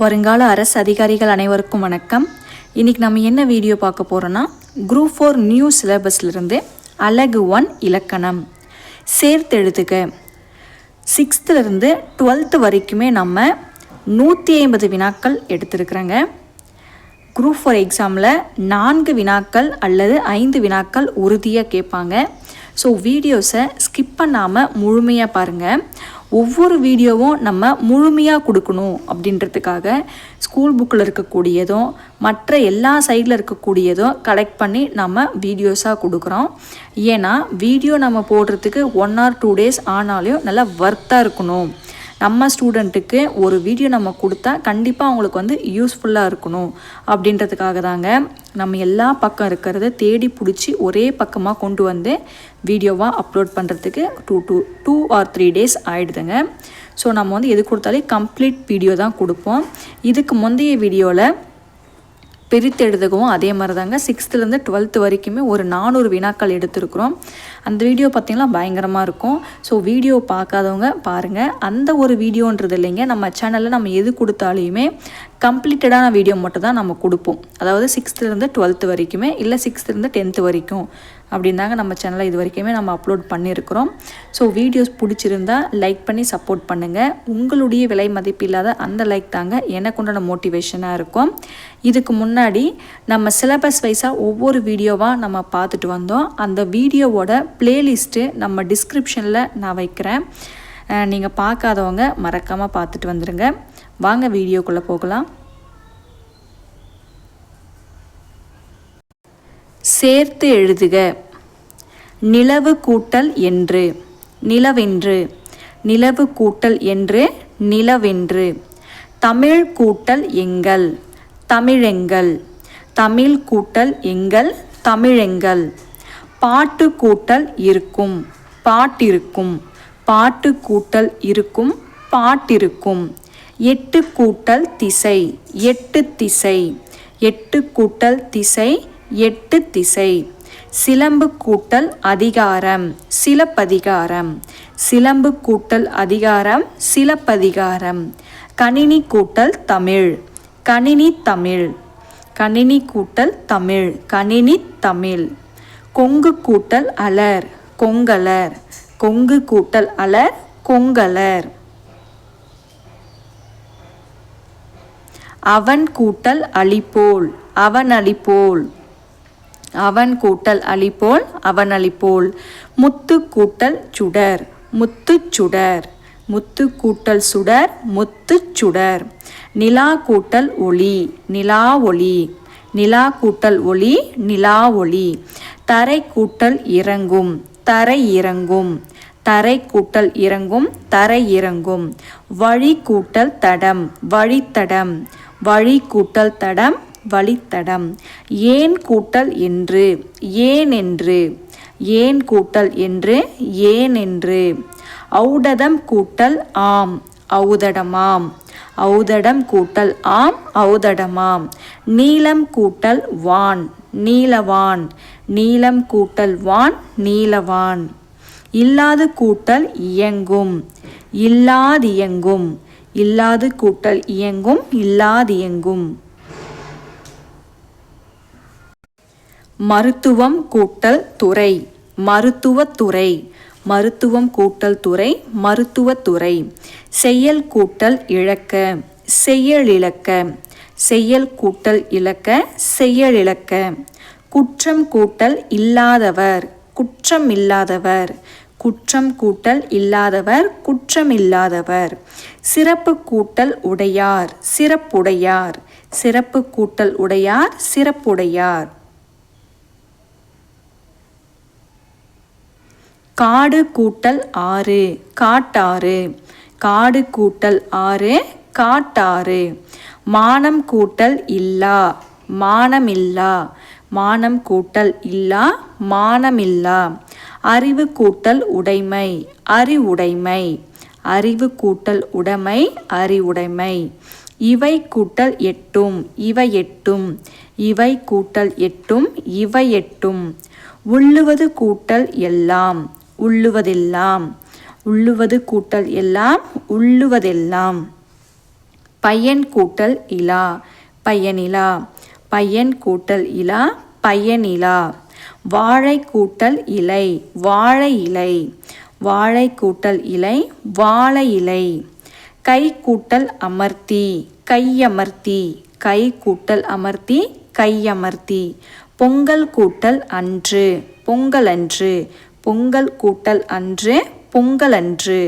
வருங்கால அரசு அதிகாரிகள் அனைவருக்கும் வணக்கம். இன்றைக்கி நம்ம என்ன வீடியோ பார்க்க போகிறோன்னா குரூப் ஃபோர் நியூ சிலபஸ்லேருந்து அழகு ஒன் இலக்கணம். சேர்த்தெழுதுக சிக்ஸ்த்துலேருந்து டுவெல்த்து வரைக்குமே நம்ம நூற்றி ஐம்பது வினாக்கள் எடுத்திருக்கிறோங்க. குரூப் ஃபோர் எக்ஸாமில் நான்கு வினாக்கள் அல்லது ஐந்து வினாக்கள் உறுதியாக கேட்பாங்க. ஸோ வீடியோஸை ஸ்கிப் பண்ணாமல் முழுமையாக பாருங்கள் ஒவ்வொரு வீடியோவும் நம்ம முழுமையாக கொடுக்கணும் அப்படின்றதுக்காக ஸ்கூல் புக்கில் இருக்கக்கூடியதும் மற்ற எல்லா சைடில் இருக்கக்கூடியதும் கலெக்ட் பண்ணி நம்ம வீடியோஸாக கொடுக்குறோம். ஏன்னா வீடியோ நம்ம போடுறதுக்கு ஒன் ஆர் டூ டேஸ் ஆனாலும் நல்லா ஒர்த்தாக இருக்கணும். நம்ம ஸ்டூடெண்ட்டுக்கு ஒரு வீடியோ நம்ம கொடுத்தா கண்டிப்பாக அவங்களுக்கு வந்து யூஸ்ஃபுல்லாக இருக்கணும். அப்படின்றதுக்காக தாங்க நம்ம எல்லா பக்கம் இருக்கிறத தேடி பிடிச்சி ஒரே பக்கமாக கொண்டு வந்து வீடியோவாக அப்லோட் பண்ணுறதுக்கு two two two or three days ஆகிடுதுங்க so நம்ம வந்து எது கொடுத்தாலே கம்ப்ளீட் வீடியோ தான் கொடுப்போம். இதுக்கு முந்தைய வீடியோவில் பிரித்து எழுதுகவும் அதே மாதிரி தாங்க சிக்ஸ்த்துலேருந்து டுவெல்த்து வரைக்குமே ஒரு நானூறு வினாக்கள் எடுத்திருக்கிறோம். அந்த வீடியோ பார்த்திங்கன்னா பயங்கரமாக இருக்கும். ஸோ வீடியோ பார்க்காதவங்க பாருங்கள் அந்த ஒரு வீடியோன்றது இல்லைங்க. நம்ம சேனலில் நம்ம எது கொடுத்தாலையுமே கம்ப்ளீட்டடான வீடியோ மட்டும் தான் நம்ம கொடுப்போம். அதாவது சிக்ஸ்த்துலேருந்து டுவெல்த்து வரைக்குமே இல்லை சிக்ஸ்த்துலேருந்து டென்த்து வரைக்கும். அப்படின்னாங்க நம்ம சேனலில் இது வரைக்குமே நம்ம அப்லோட் பண்ணியிருக்கிறோம். ஸோ வீடியோஸ் பிடிச்சிருந்தா லைக் பண்ணி சப்போர்ட் பண்ணுங்கள் உங்களுடைய விலை மதிப்பு இல்லாத அந்த லைக் தாங்க எனக்கு உண்டான மோட்டிவேஷனாக இருக்கும். இதுக்கு முன்னாடி நம்ம சிலபஸ் வைஸாக ஒவ்வொரு வீடியோவாக நம்ம பார்த்துட்டு வந்தோம். அந்த வீடியோவோட ப்ளேலிஸ்ட்டு நம்ம டிஸ்கிரிப்ஷனில் நான் வைக்கிறேன். நீங்கள் பார்க்காதவங்க மறக்காமல் பார்த்துட்டு வந்துடுங்க வாங்க வீடியோக்குள்ளே போகலாம். சேர்த்து எழுதுக. நிலவு கூட்டல் என்று. நிலவென்று. நிலவு கூட்டல் என்று நிலவென்று. தமிழ் கூட்டல் எங்கள். தமிழெங்கள். தமிழ் கூட்டல் எங்கள் தமிழெங்கள். பாட்டு கூட்டல் இருக்கும். பாட்டிருக்கும். பாட்டு கூட்டல் இருக்கும். பாட்டிருக்கும். எட்டு கூட்டல் திசை. எட்டு திசை. எட்டு கூட்டல் திசை. எட்டு திசை. சிலம்பு கூட்டல் அதிகாரம் சிலப்பதிகாரம். சிலம்பு கூட்டல் அதிகாரம் சிலப்பதிகாரம். கணினி கூட்டல் தமிழ். கணினி தமிழ். கணினி கூட்டல் தமிழ். கணினி தமிழ். கொங்கு கூட்டல் அலர் கொங்கலர். கொங்கு கூட்டல் அலர் கொங்கலர். அவன் கூட்டல் அழிப்போல் அவன் அழிப்போல் அவன் கூட்டல் அழிப்போல் அவன் அழிப்போல். முத்து கூட்டல் சுடர் முத்து சுடர். முத்து கூட்டல் சுடர் முத்து சுடர். நிலா கூட்டல் ஒளி நிலா ஒளி. நிலா கூட்டல் ஒளி நிலா ஒளி. தரை கூட்டல் இறங்கும் தரை இறங்கும். தரை கூட்டல் இறங்கும் தரை இறங்கும். வழி கூட்டல் தடம் வழித்தடம். வழி கூட்டல் தடம் வழித்தடம். ஏன் கூட்டல் என்று? ஏன் என்று ஏன் கூட்டல் என்று? ஏன் என்று ஔடதம் கூட்டல் ஆம் ஔதடமாம். ஔதடம் கூட்டல் ஆம் ஔதடமாம். நீலம் கூட்டல் வான் நீலவான் நீலம் கூட்டல் வான் நீலவான் இல்லாது கூட்டல் இயங்கும் இல்லாதியங்கும். இல்லாது கூட்டல் இயங்கும் இல்லாதியங்கும். மருத்துவம் கூட்டல் துறை. மருத்துவத்துறை மருத்துவம் கூட்டல் துறை மருத்துவத்துறை செயல் கூட்டல் இழக்க செயலிழக்க செயல் கூட்டல் இழக்க செயலிழக்க குற்றம் கூட்டல் இல்லாதவர் குற்றம் இல்லாதவர். குற்றம் கூட்டல் இல்லாதவர் குற்றம் இல்லாதவர். சிறப்பு கூட்டல் உடையார் சிறப்புடையார். சிறப்பு கூட்டல் உடையார் சிறப்புடையார். காடு கூட்டல் ஆறு காட்டாறு. காடு கூட்டல் ஆறு காட்டாறு. மானம் கூட்டல் இல்லா மானமில்லா. மானம் கூட்டல் இல்லா மானமில்லா. அறிவு கூட்டல் உடைமை அறிவுடைமை அறிவு கூட்டல் உடைமை அறிவுடைமை இவை கூட்டல் எட்டும் இவை எட்டும். இவை கூட்டல் எட்டும் இவை எட்டும். உள்ளுவது கூட்டல் எல்லாம். உள்ளுவதெல்லாம். உள்ளுவது கூட்டல் எல்லாம் உள்ளுவதெல்லாம். பையன் கூட்டல் இலா பையனிலா. பையன் கூட்டல் இலா பையனிலா. வாழை கூட்டல் இலை வாழை இலை. வாழை கூட்டல் இலை வாழை இலை. கை கூட்டல் அமர்த்தி கையமர்த்தி கை கூட்டல் அமர்த்தி கையமர்த்தி பொங்கல் கூட்டல் அன்று பொங்கல் அன்று. பொங்கல் கூட்டல் அன்று பொங்கல் அன்று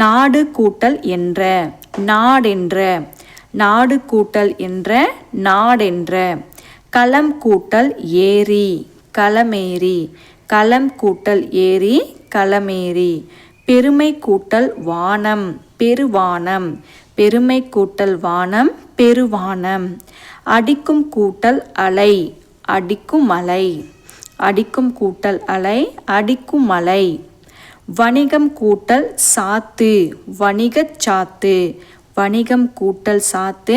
நாடு கூட்டல் என்ற நாடென்ற நாடு கூட்டல் என்ற நாடென்ற. களம் கூட்டல் ஏரி களமேரி களம் கூட்டல் ஏரி களமேரி பெருமை கூட்டல் வானம் பெருவானம். பெருமை கூட்டல் வானம் பெருவானம். அடிக்கும் கூட்டல் அலை அடிக்கும் அலை அடிக்கும் கூட்டல் அலை அடிக்கும் மலை. வணிகம் கூட்டல் சாத்து வணிகச் சாத்து. வணிகம் கூட்டல் சாத்து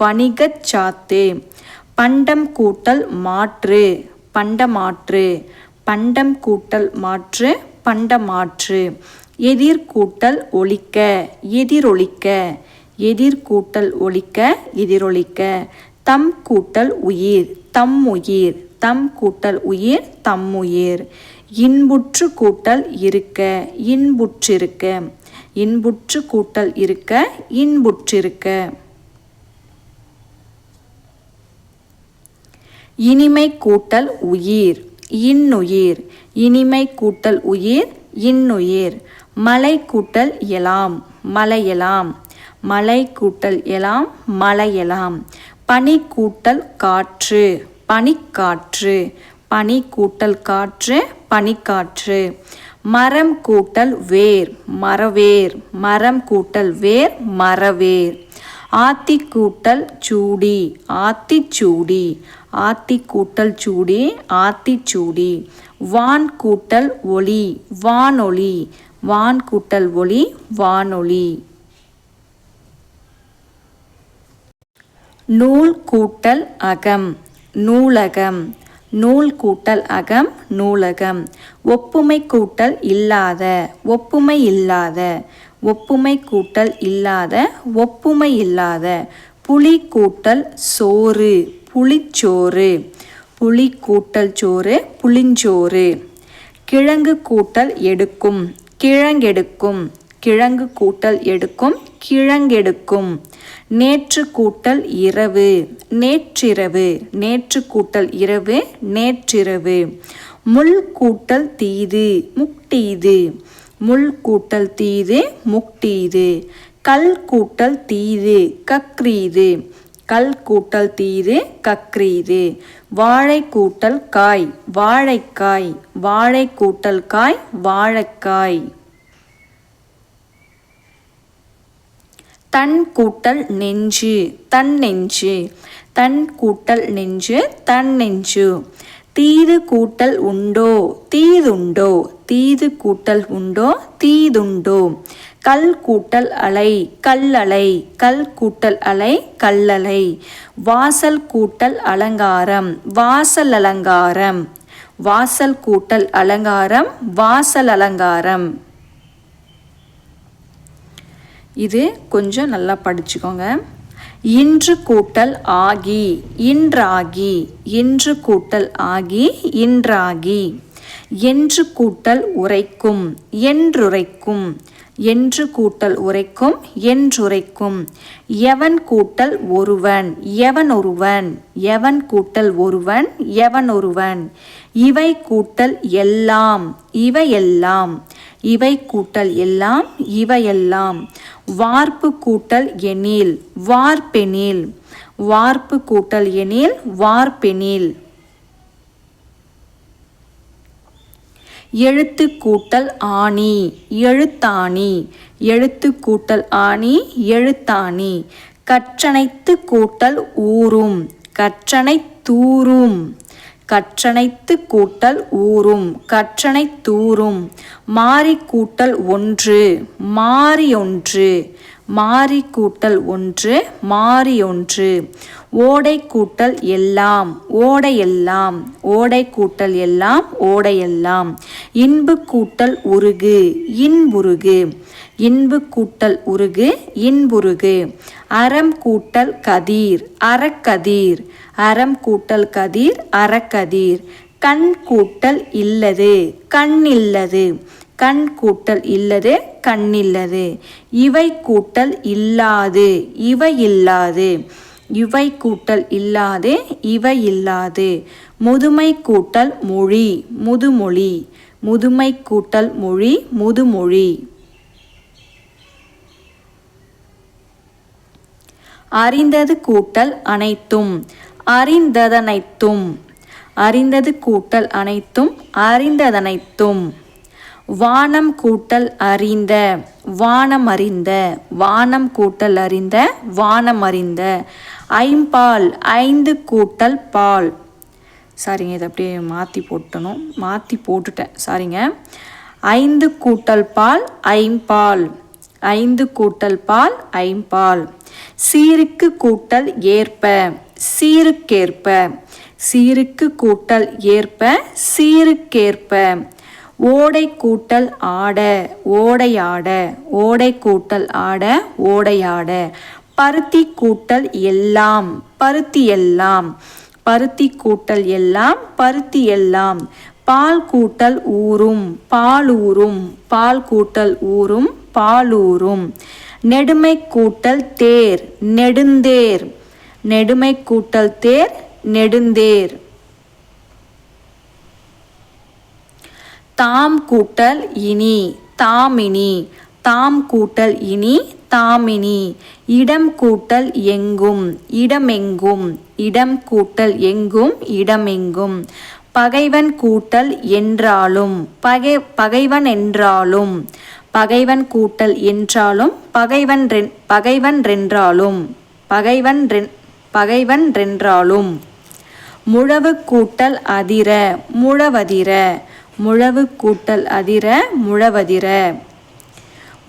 வணிகச் சாத்து. பண்டம் கூட்டல் மாற்று பண்டமாற்று. பண்டம் கூட்டல் மாற்று பண்டமாற்று. எதிர்கூட்டல் ஒழிக்க எதிரொலிக்க. எதிர்கூட்டல் ஒழிக்க எதிரொலிக்க. தம் கூட்டல் உயிர் தம் உயிர் தம் கூட்டல் உயிர் தம் உயிர் இன்புற்று கூட்டல் இருக்க இன்புற்றிருக்க. இன்புற்று கூட்டல் இருக்க இன்புற்றிருக்க. இனிமை கூட்டல் உயிர் இன்னுயிர். இனிமை கூட்டல் உயிர் இன்னுயிர். மலை கூட்டல் எலாம் மலையலாம் மலை கூட்டல் எலாம் மலையலாம் பனி கூட்டல் காற்று பனிக்காற்று பனி கூட்டல் காற்று பனிக்காற்று. மரம் கூட்டல் வேர் மரவேர். மரம் கூட்டல் வேர் மரவேர். ஆத்தி கூட்டல் சூடி ஆத்திச்சூடி. ஆத்தி கூட்டல் சூடி ஆத்திச்சூடி. வான் கூட்டல் ஒளி வானொலி வான் கூட்டல் ஒளி வானொலி நூல் கூட்டல் அகம் நூலகம். நூல் கூட்டல் அகம் நூலகம். ஒப்புமை கூட்டல் இல்லாத ஒப்புமை இல்லாத. ஒப்புமை கூட்டல் இல்லாத ஒப்புமை இல்லாத. புலி கூட்டல் சோறு புளிச்சோறு புளி கூட்டல் சோறு புளிஞ்சோறு கிழங்கு கூட்டல் எடுக்கும் கிழங்கெடுக்கும். கிழங்கு கூட்டல் எடுக்கும் கிழங்கெடுக்கும். நேற்று கூட்டல் இரவு. நேற்றிரவு. நேற்று கூட்டல் இரவு. நேற்றிரவு. முள் கூட்டல் தீது. முக்டீது முள் கூட்டல் தீது. முக்டீது கல் கூட்டல் தீது. கக்ரீது. கல் கூட்டல் தீது. கக்ரீது. வாழை கூட்டல் காய். வாழைக்காய். வாழை கூட்டல் காய். வாழைக்காய். தன் கூட்டல் நெஞ்சு தன் நெஞ்சு. தன் கூட்டல் நெஞ்சு தன் நெஞ்சு. தீது கூட்டல் உண்டோ தீதுண்டோ. தீது கூட்டல் உண்டோ தீதுண்டோ. கல் கூட்டல் அலை கல்லலை கல் கூட்டல் அலை கல்லலை வாசல் கூட்டல் அலங்காரம் வாசல் அலங்காரம். வாசல் கூட்டல் அலங்காரம் வாசல் அலங்காரம். இது கொஞ்சம் நல்லா படிச்சுக்கோங்க. இன்று கூட்டல் ஆகி இன்றாகி இன்று கூட்டல் ஆகி இன்றாகி. என்று கூட்டல் உரைக்கும் என்றுரைக்கும். என்று கூட்டல் உரைக்கும் என்றுரைக்கும். எவன் கூட்டல் ஒருவன் எவன் ஒருவன். எவன் கூட்டல் ஒருவன் எவன் ஒருவன். இவை கூட்டல் எல்லாம் இவையெல்லாம் இவை கூட்டல் எல்லாம் இவையெல்லாம். வார்ப்பு கூட்டல் எனில் வார்பெனில் வார்ப்பு கூட்டல் எனில் வார்பெனில் எழுத்து கூட்டல் ஆணி எழுத்தாணி. எழுத்து கூட்டல் ஆணி எழுத்தாணி. கற்றனைத்து கூட்டல் ஊறும் கற்றனை தூரும் கற்றனைத்து கூட்டல் ஊறும் கற்றனை தூரும் மாறி கூட்டல் ஒன்று மாறியொன்று மாறி கூட்டல் ஒன்று மாறியொன்று ஓடை கூட்டல் எல்லாம் ஓடை எல்லாம். ஓடை கூட்டல் எல்லாம் ஓடை எல்லாம். இன்பு கூட்டல் உருகு இன்புருகு. இன்பு கூட்டல் உருகு இன்புருகு. அறம் கூட்டல் கதிர் அறக்கதிர் அறம் கூட்டல் கதிர் அறக்கதிர் கண் கூட்டல் இல்லது கண் இல்லது. கண் கூட்டல் இல்லது கண்ணில்லது இவை கூட்டல் இல்லாது இவை இல்லாது. இவை கூட்டல் இல்லாது இவை இல்லாது. முதுமை கூட்டல் மொழி முதுமொழி. முதுமை கூட்டல் மொழி முதுமொழி. அறிந்தது கூட்டல் அனைத்தும் அறிந்ததனைத்தும். அறிந்தது கூட்டல் அனைத்தும் அறிந்ததனைத்தும். வானம் கூட்டல் அறிந்த வானம் அறிந்த வானம் கூட்டல் அறிந்த வானம் அறிந்த. ஐம்பால் ஐந்து கூட்டல் பால். சாரிங்க இதை அப்படியே மாற்றி போட்டணும். மாற்றி போட்டுட்டேன். சாரிங்க. ஐந்து கூட்டல் பால் ஐம்பால். ஐந்து கூட்டல் பால் ஐம்பால். சீருக்கு கூட்டல் ஏற்ப சீருக்கேற்ப. சீருக்கு கூட்டல் ஏற்ப சீருக்கேற்ப. ஓடை கூட்டல் ஆட ஓடையாட. ஓடை கூட்டல் ஆட ஓடையாட. பருத்தி கூட்டல் எல்லாம் பருத்தி எல்லாம். பருத்தி கூட்டல் எல்லாம் பருத்தி எல்லாம். பால் கூட்டல் ஊறும் பால் ஊறும் பால் கூட்டல் ஊறும் பாலூரும். நெடுமை கூட்டல் தேர் நெடுந்தேர். நெடுமை கூட்டல் தேர் நெடுந்தேர். தாம் கூட்டல் இனி தாமினி. தாம் கூட்டல் இனி தாமினி. இடம் கூட்டல் எங்கும் இடமெங்கும். இடம் கூட்டல் எங்கும் இடமெங்கும். பகைவன் கூட்டல் என்றாலும் பகை பகைவன் என்றாலும். பகைவன் கூட்டல் என்றாலும் பகைவன் பகைவன் ரென்றாலும் பகைவன் ரென் பகைவன் ரென்றாலும். முழவு கூட்டல் அதிர முழவதிர முழவு கூட்டல் அதிர முழவதிர.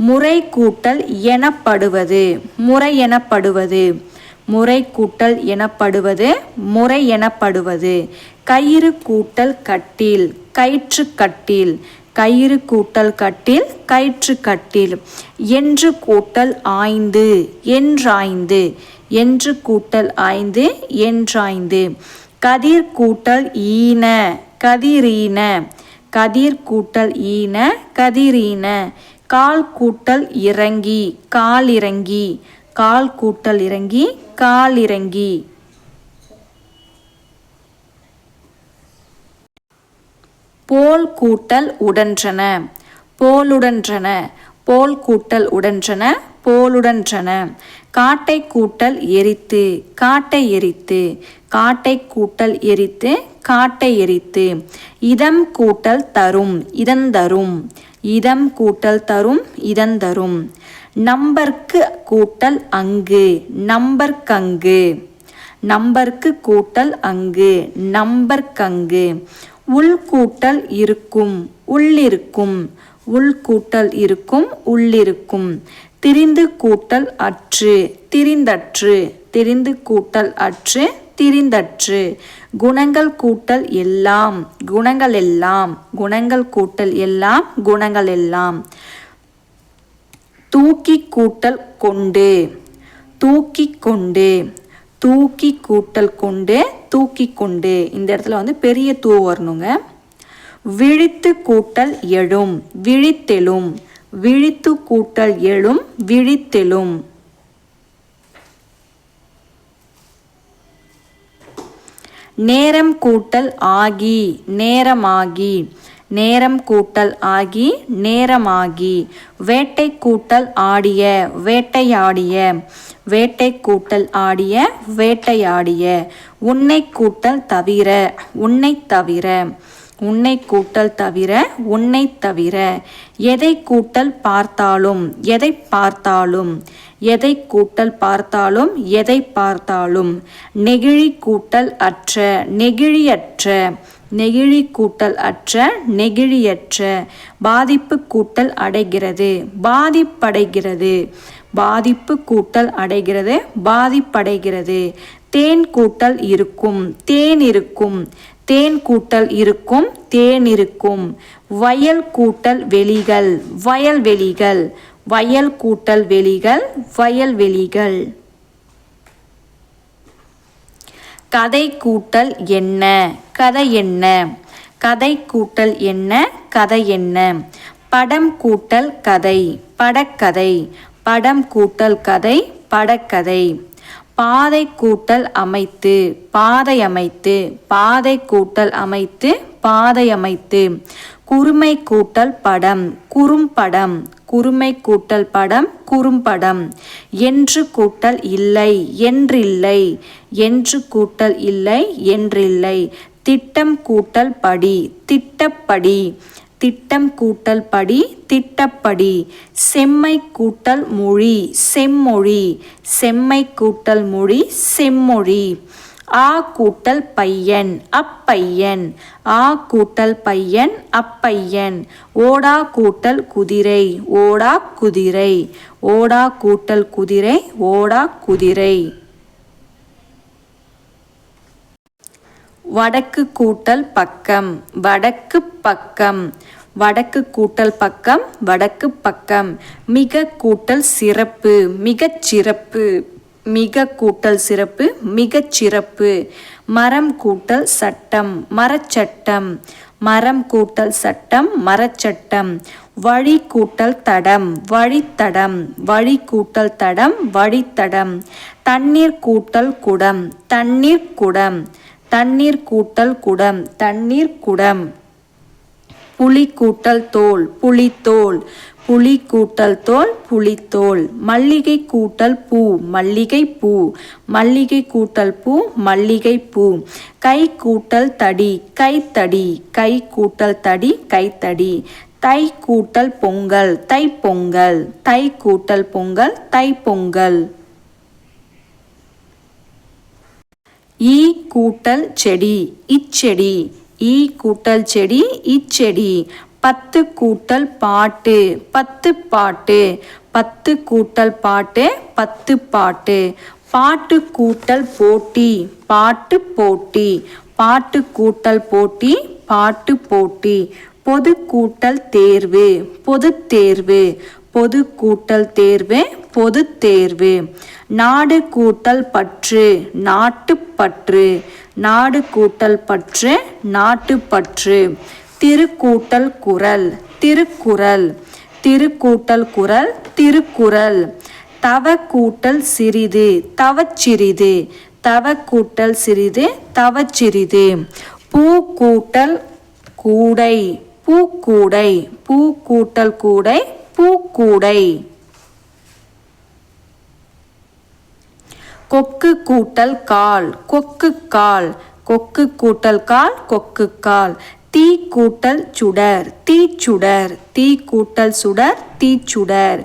முறை கூட்டல் எனப்படுவது முறை எனப்படுவது. முறை கூட்டல் எனப்படுவது முறை எனப்படுவது. கயிறு கூட்டல் கட்டில் கயிற்று கட்டில் கயிறு கூட்டல் கட்டில் கயிற்று கட்டில். என்று கூட்டல் ஆய்ந்து என்றாய்ந்து. என்று கூட்டல் ஆய்ந்து என்றாய்ந்து. கதிர் கூட்டல் ஈன கதிரீன கதிர் கூட்டல் ஈன கதிரீன கால் கூட்டல் இறங்கி காலிறங்கி கால் கூட்டல் இறங்கி காலிறங்கி போல் கூட்டல் உடன்றன. போலுடன்றன. போல் கூட்டல் உடன்றன. போலுடன்றன. காட்டை கூட்டல் எரித்து காட்டை எரித்து. காட்டை கூட்டல் எரித்து காட்டை எரித்து. இதம் கூட்டல் தரும் இதந்தரும் இதம் கூட்டல் தரும் இதந்தரும் நம்பர்க்கு கூட்டல் அங்கு நம்பர்க்கங்கு. நம்பர்க்கு கூட்டல் அங்கு நம்பர்க்கங்கு. உள்கூட்டல் இருக்கும் உள்ளிருக்கும். உள்கூட்டல் இருக்கும் உள்ளிருக்கும். திரிந்து கூட்டல் அற்று திரிந்தற்று. திரிந்து கூட்டல் அற்று திரிந்தற்று. குணங்கள் கூட்டல் எல்லாம் குணங்கள் எல்லாம். குணங்கள் கூட்டல் எல்லாம் குணங்கள் எல்லாம். தூக்கி கூட்டல் கொண்டு தூக்கி கொண்டு. தூக்கி கூட்டல் கொண்டு தூக்கி கொண்டு. இந்த இடத்துல வந்து பெரிய தூ வரணுங்க. விழித்து கூட்டல் எழும் விழித்தெழும். விழித்து கூட்டல் எழும் விழித்தெழும். நேரம் கூட்டல் ஆகி நேரமாகி. நேரம் கூட்டல் ஆகி நேரமாகி. வேட்டை கூட்டல் ஆடிய வேட்டையாடிய. வேட்டை கூட்டல் ஆடிய வேட்டையாடிய. உன்னை கூட்டல் தவிர உன்னை தவிர. உன்னை கூட்டல் தவிர உன்னை தவிர. எதை கூட்டல் பார்த்தாலும் எதை பார்த்தாலும். எதை கூட்டல் பார்த்தாலும் எதை பார்த்தாலும். நெகிழி கூட்டல் அற்ற நெகிழியற்ற. நெகிழி கூட்டல் அற்ற நெகிழியற்ற. பாதிப்பு கூட்டல் அடைகிறது பாதிப்படைகிறது. பாதிப்பு கூட்டல் அடைகிறது பாதிப்படைகிறது. தேன் கூட்டல் இருக்கும் தேன் இருக்கும். தேன் கூட்டல் இருக்கும் தேன் இருக்கும். வயல் கூட்டல் வெளிகள் வயல்வெளிகள் வயல் கூட்டல் வெளிகள் வயல்வெளிகள் கதை கூட்டல் என்ன? கதை என்ன? கதை கூட்டல் என்ன? கதை என்ன? படம் கூட்டல் கதை படக்கதை. படம் கூட்டல் கதை படக்கதை. பாதை கூட்டல் அமைத்து பாதை அமைத்து பாதை கூட்டல் அமைத்து பாதை அமைத்து. குறுமை கூட்டல் படம் குறும்படம் குறுமை கூட்டல் படம் குறும்படம் என்று கூட்டல் இல்லை என்றில்லை. என்று கூட்டல் இல்லை என்றில்லை. திட்டம் கூட்டல் படி திட்டப்படி. திட்டம் கூட்டல் படி திட்டப்படி. செம்மை கூட்டல் மொழி செம்மொழி. செம்மை கூட்டல் மொழி செம்மொழி. ஆ கூட்டல் பையன் அப்பையன். ஆ கூட்டல் பையன் அப்பையன். ஓடா கூட்டல் குதிரை ஓடா குதிரை. ஓடா கூட்டல் குதிரை ஓடா குதிரை. வடக்கு கூட்டல் பக்கம் வடக்கு பக்கம். வடக்கு கூட்டல் பக்கம் வடக்கு பக்கம். மிக கூட்டல் சிறப்பு மிகச் சிறப்பு. மிக கூட்டல் சிறப்பு மிகச் சிறப்பு. மரம் கூட்டல் சட்டம் மரச்சட்டம். மரம் கூட்டல் சட்டம் மரச்சட்டம். வழி கூட்டல் தடம் வழித்தடம். வழி கூட்டல் தடம் வழித்தடம். தண்ணீர் கூட்டல் குடம் தண்ணீர் குடம். தண்ணீர் கூட்டல் குடம் தண்ணீர் குடம். புலி கூட்டல் தோல் புலித்தோல் புலி கூட்டல் தோல் புலித்தோல் மல்லிகை கூட்டல் பூ மல்லிகை பூ. மல்லிகை கூட்டல் பூ மல்லிகை பூ. கை கூட்டல் தடி கைத்தடி கை கூட்டல் தடி கைத்தடி தை கூட்டல் பொங்கல் தை பொங்கல். தை கூட்டல் பொங்கல் தை பொங்கல். ஈ கூட்டல் செடி இச்செடி. ஈ கூட்டல் செடி இச்செடி. பத்து கூட்டல் பாட்டு பத்து பாட்டு. பத்து கூட்டல் பாட்டு பத்து பாட்டு. பாட்டு கூட்டல் போட்டி பாட்டு போட்டி. பாட்டு கூட்டல் போட்டி பாட்டு போட்டி. பொது கூட்டல் தேர்வு பொது தேர்வு. பொது கூட்டல் தேர்வு பொது தேர்வு. நாடு கூட்டல் பற்று நாட்டுப்பற்று. நாடு கூட்டல் பற்று நாட்டுப்பற்று. திருக்கூட்டல் குரல் திருக்குறள். திருக்கூட்டல் குரல் திருக்குறள். தவ கூட்டல் சிறிது தவச்சிறிது. தவ கூட்டல் சிறிது தவச்சிறிது. பூ கூட்டல் கூடை பூக்கூடை. பூ கூட்டல் கூடை பூக்கூடை. கொக்கு கூட்டல் கால் கொக்கு கால் கொக்கு கூட்டல் கால் கொக்கு கால். தீ கூட்டல் சுடர் தீச்சுடர் தீ கூட்டல் சுடர் தீச்சுடர்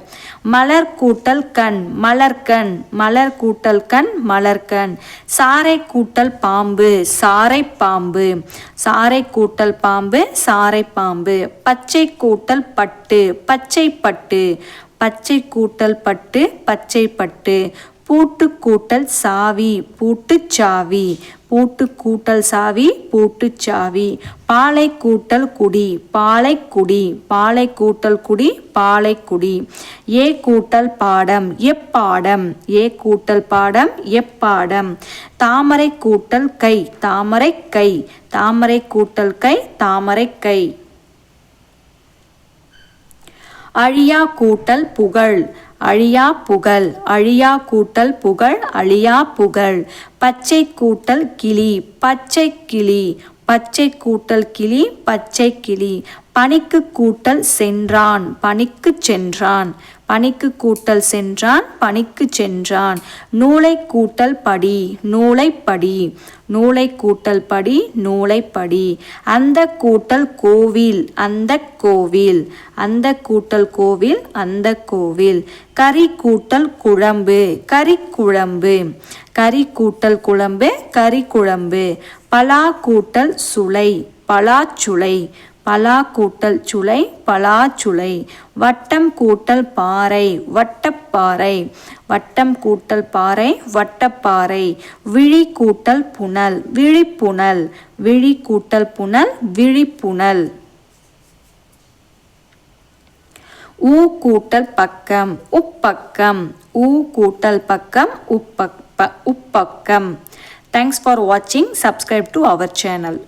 மலர் கூட்டல் கண் மலர்கண் மலர் கூட்டல் கண் மலர்கண் சாறை கூட்டல் பாம்பு சாறை பாம்பு. சாறை கூட்டல் பாம்பு சாறை பாம்பு. பச்சை கூட்டல் பட்டு பச்சை பட்டு. பச்சை கூட்டல் பட்டு பச்சை பட்டு. பூட்டு கூட்டல் சாவி பூட்டுச்சாவி. பூட்டு கூட்டல் சாவி பூட்டுச்சாவி. பாலை கூட்டல் குடி பாலைக்குடி. பாலை கூட்டல் குடி பாலைக்குடி. ஏ கூட்டல் பாடம் எப்பாடம் ஏ கூட்டல் பாடம் எப்பாடம் தாமரை கூட்டல் கை தாமரை கை. தாமரை கூட்டல் கை தாமரை கை. அழியா கூட்டல் புகழ். அழியா புகழ் அழியா கூட்டல் புகழ் அழியா புகழ். பச்சை கூட்டல் கிளி பச்சை கிளி. பச்சை கூட்டல் கிளி பச்சை கிளி. பனிக்கு கூட்டல் சென்றான் பனிக்கு சென்றான். பணிக்கு கூட்டல் சென்றான் பணிக்கு சென்றான். நூலை கூட்டல் படி நூலை படி. நூலை கூட்டல் படி நூலை படி. அந்த கூட்டல் கோவில் அந்த கோவில். அந்த கூட்டல் கோவில் அந்த கோவில். கறி கூட்டல் குழம்பு கறி குழம்பு. கறி கூட்டல் குழம்பு கறி குழம்பு. பலா கூட்டல் சுளை பலாச்சுளை பலா கூட்டல் சுளை பலாச்சுளை வட்டம் கூட்டல் பாறை வட்டப்பாறை வட்டம் கூட்டல் பாறை வட்டப்பாறை விழி கூட்டல் புனல் விழிப்புணல் விழி கூட்டல் புனல் விழிப்புணல் ஊ கூட்டல் பக்கம் உப்பக்கம். ஊ கூட்டல் பக்கம் உப்பக் உப்பக்கம். தேங்க்ஸ் ஃபார் வாட்சிங் சப்ஸ்கிரைப் டு அவர் சேனல்